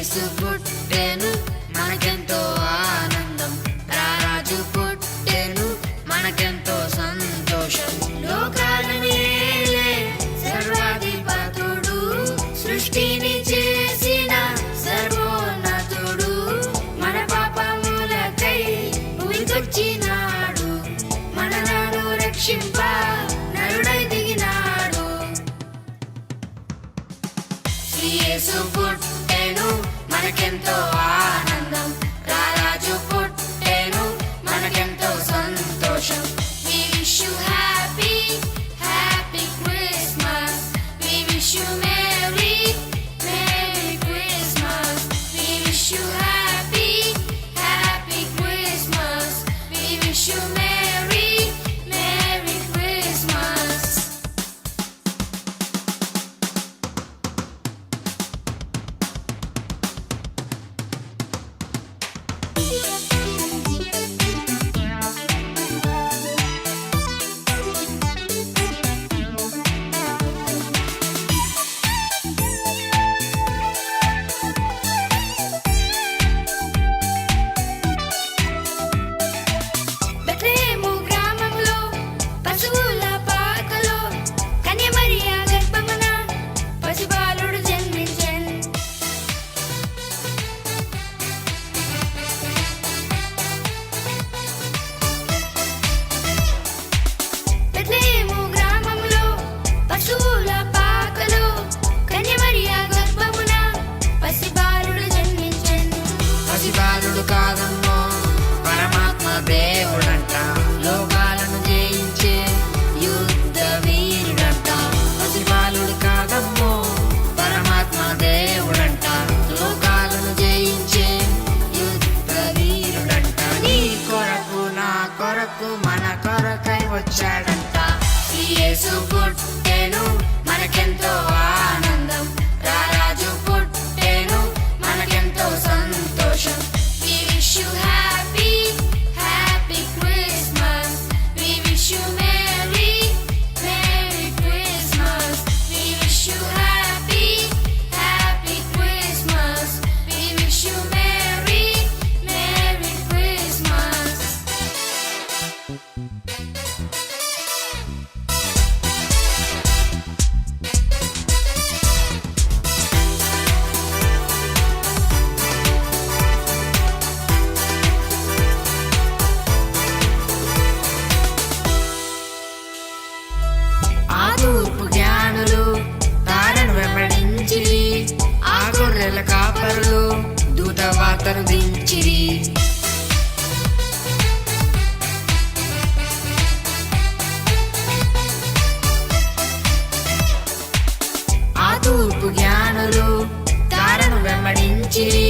యేసు పుట్టెను మనకెంతో ఆనందం. రారాజు పుట్టెను మనకెంతో సంతోషం. లోకాలను ఏలే సర్వాధిపతుడు సృష్టిని చేసిన సర్వోన్నతుడు. మన పాపములకై ఉరికొచ్చినాడు. మనలను రక్షింప నరుడై దిగినాడు. యేసు పుట్టు మనకెంతో ఆనందం. రారాజు పుట్టేను మనకెంతో సంతోషం. కొరకై వచ్చాడంట. ఈ యేసు పుట్టెను మనకెంతో ఆనందం. తూర్పు జ్ఞానులు తారను వెంబడించిరి.